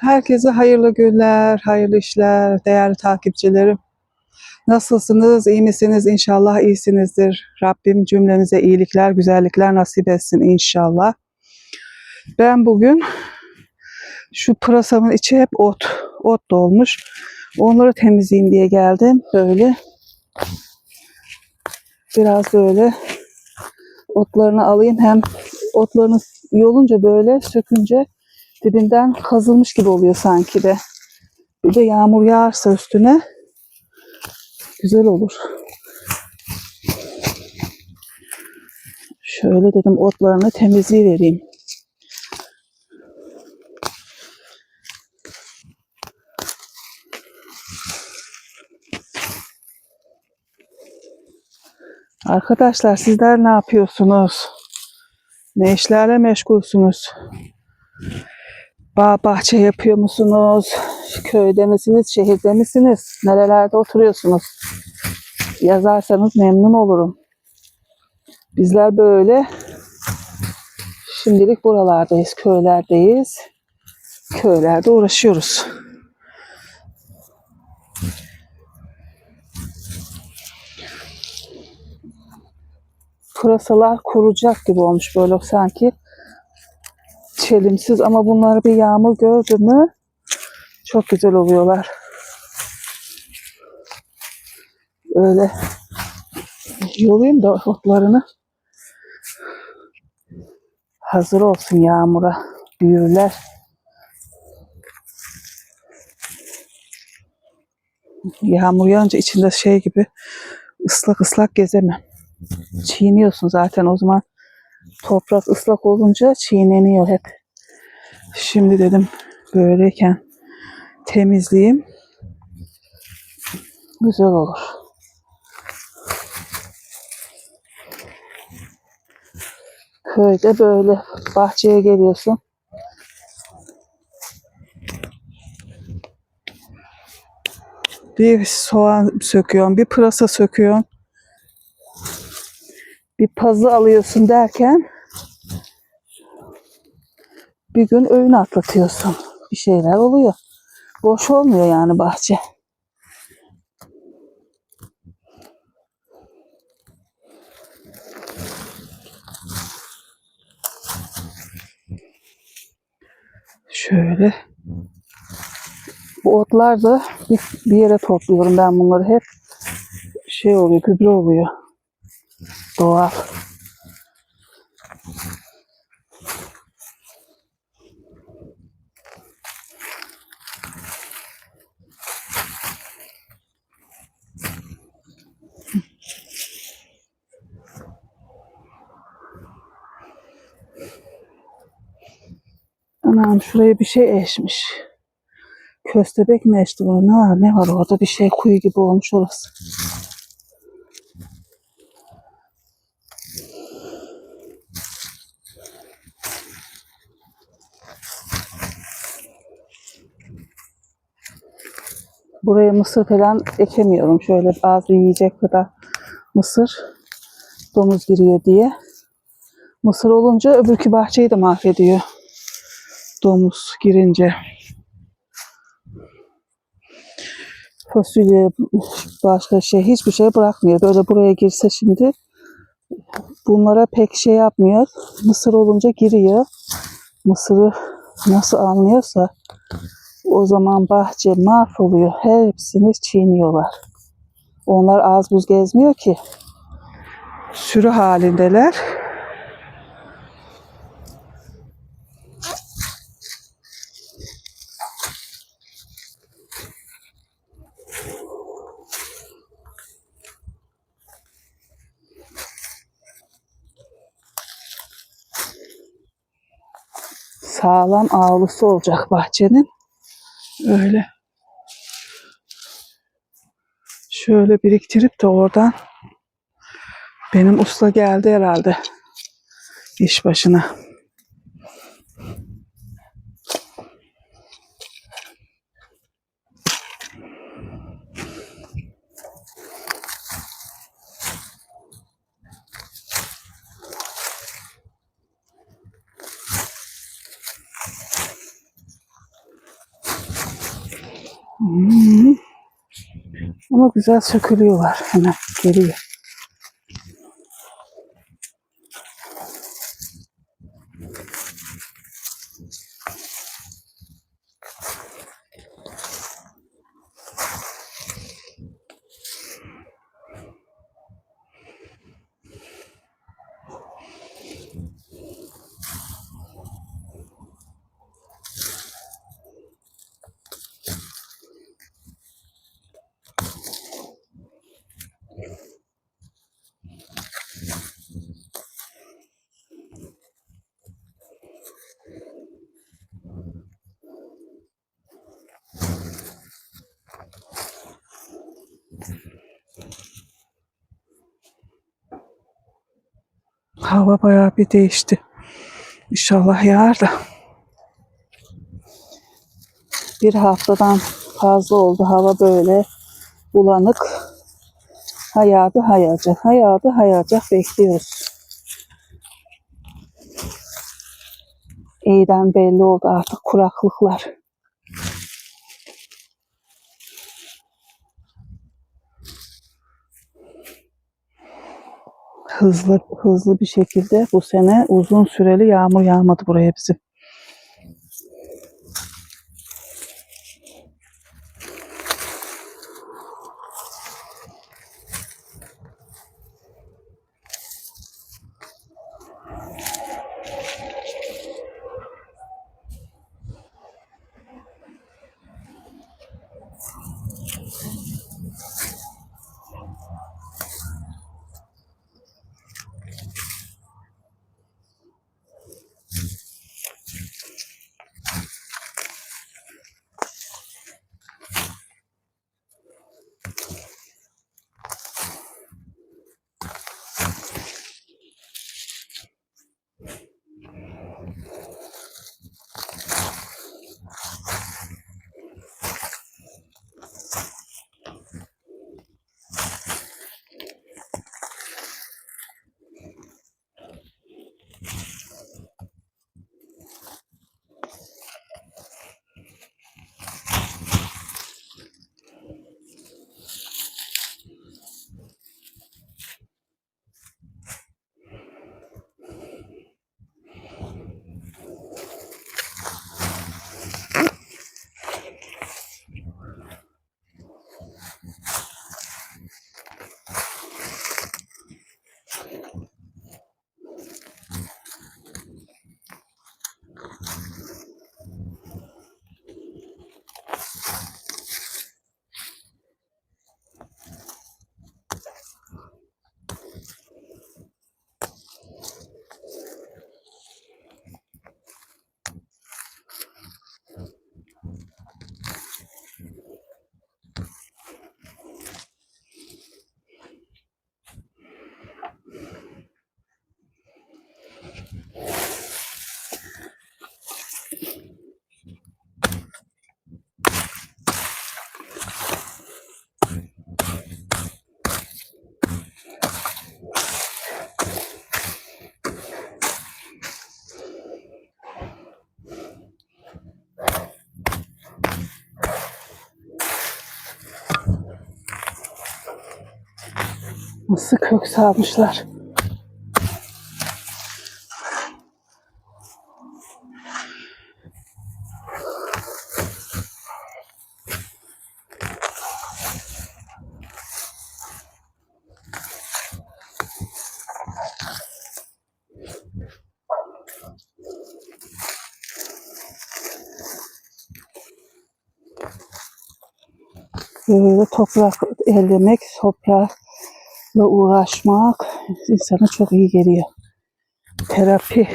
Herkese hayırlı günler, hayırlı işler, değerli takipçilerim. Nasılsınız, iyi misiniz? İnşallah iyisinizdir. Rabbim cümlenize iyilikler, güzellikler nasip etsin inşallah. Ben bugün şu pırasamın içi hep ot, ot dolmuş. Onları temizleyeyim diye geldim. Böyle biraz böyle otlarını alayım. Hem otlarını yolunca böyle sökünce dibinden kazılmış gibi oluyor sanki de. Bir de yağmur yağarsa üstüne güzel olur. Şöyle dedim otlarını temizleyivereyim. Arkadaşlar sizler ne yapıyorsunuz? Ne işlerle meşgulsünüz? Bağ bahçe yapıyor musunuz? Köyde misiniz? Şehirde misiniz? Nerelerde oturuyorsunuz? Yazarsanız memnun olurum. Bizler böyle şimdilik buralardayız, köylerdeyiz. Köylerde uğraşıyoruz. Pırasalar kuracak gibi olmuş böyle sanki çelimsiz ama bunlar bir yağmur gördü mü? Çok güzel oluyorlar. Öyle. Yolayım da otlarını. Hazır olsun yağmura. Büyürler. Yağmur yağınca içinde şey gibi ıslak ıslak gezemem. Çiğniyorsun zaten o zaman toprak ıslak olunca çiğneniyor hep. Şimdi dedim böyleyken temizleyeyim. Güzel olur. Köyde böyle bahçeye geliyorsun. Bir soğan söküyorsun, bir pırasa söküyorsun. Bir pazı alıyorsun derken bir gün öğün atlatıyorsun. Bir şeyler oluyor. Boş olmuyor yani bahçe. Şöyle. Bu otlar da bir, yere topluyorum ben bunları hep. Şey oluyor, gübre oluyor. Doğal. Anam şuraya bir şey eşmiş. Köstebek mi eşti bunu? Ne var? Ne var orada? Bir şey kuyu gibi olmuş orası. Buraya mısır falan ekemiyorum. Şöyle bazı yiyecek kadar mısır domuz giriyor diye. Mısır olunca öbürkü bahçeyi de mahvediyor. Domuz girince. Fasulye, başka şey hiçbir şey bırakmıyor. Böyle buraya girse şimdi bunlara pek şey yapmıyor. Mısır olunca giriyor. Mısırı nasıl anlıyorsa o zaman bahçe mahvoluyor. Hepsini çiğniyorlar. Onlar az buz gezmiyor ki. Sürü halindeler. Sağlam avlusu olacak bahçenin. Öyle. Şöyle biriktirip de oradan benim usta geldi herhalde iş başına. Ama güzel sökülüyorlar hemen geriye. Hava bayağı bir değişti. İnşallah yağar da. Bir haftadan fazla oldu hava böyle bulanık. Ha yağdı ha yağacak, ha yağdı ha yağacak bekliyoruz. İyiden belli oldu artık kuraklıklar. Hızlı hızlı bir şekilde bu sene uzun süreli yağmur yağmadı buraya bizim. Nasıl kök salmışlar. Böyle toprak ellemek, toprakla uğraşmak insana çok iyi geliyor. Terapi.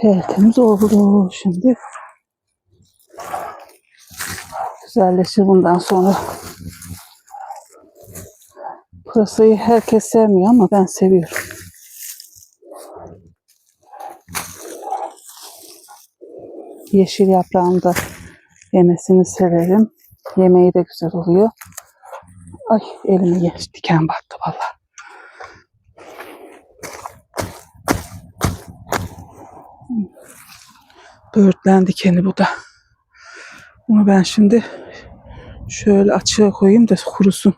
Tertemiz oldu şimdi. Güzelleşir bundan sonra. Pırasayı herkes sevmiyor ama ben seviyorum. Yeşil yaprağını yemesini severim. Yemeği de güzel oluyor. Ay elime diken battı valla. Böğürtlen dikeni bu da. Bunu ben şimdi şöyle açığa koyayım da kurusun.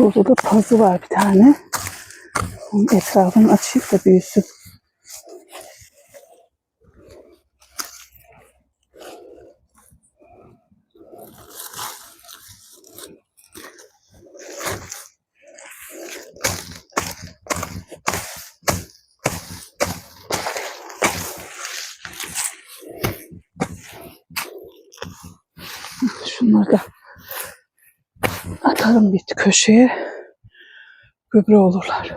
Burada da pazı var bir tane. Onun etrafını açayım da büyüsün. Şunları da atalım bir köşeye. Gübre olurlar.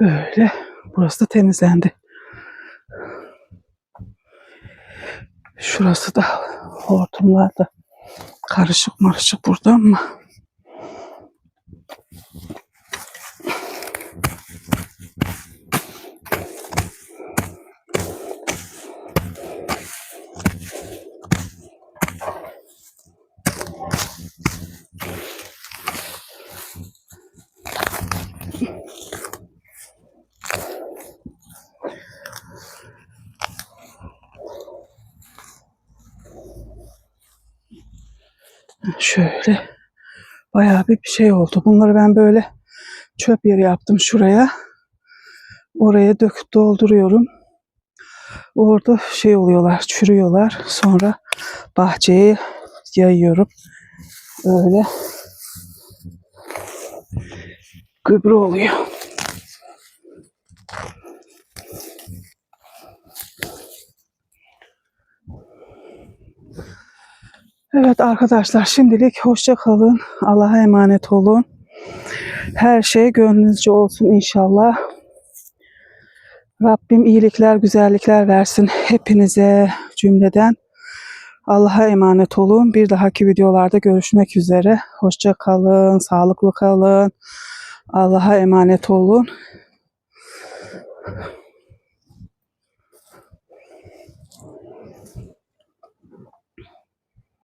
Böyle. Burası da temizlendi. Şurası da hortumlar da karışık marışık burada ama şöyle bayağı bir şey oldu. Bunları ben böyle çöp yeri yaptım şuraya. Oraya döküp dolduruyorum. Orada şey oluyorlar, çürüyorlar. Sonra bahçeye yayıyorum. Öyle gübre oluyor. Evet arkadaşlar şimdilik hoşça kalın. Allah'a emanet olun. Her şey gönlünüzce olsun inşallah. Rabbim iyilikler, güzellikler versin hepinize cümleden. Allah'a emanet olun. Bir dahaki videolarda görüşmek üzere. Hoşça kalın, sağlıklı kalın. Allah'a emanet olun.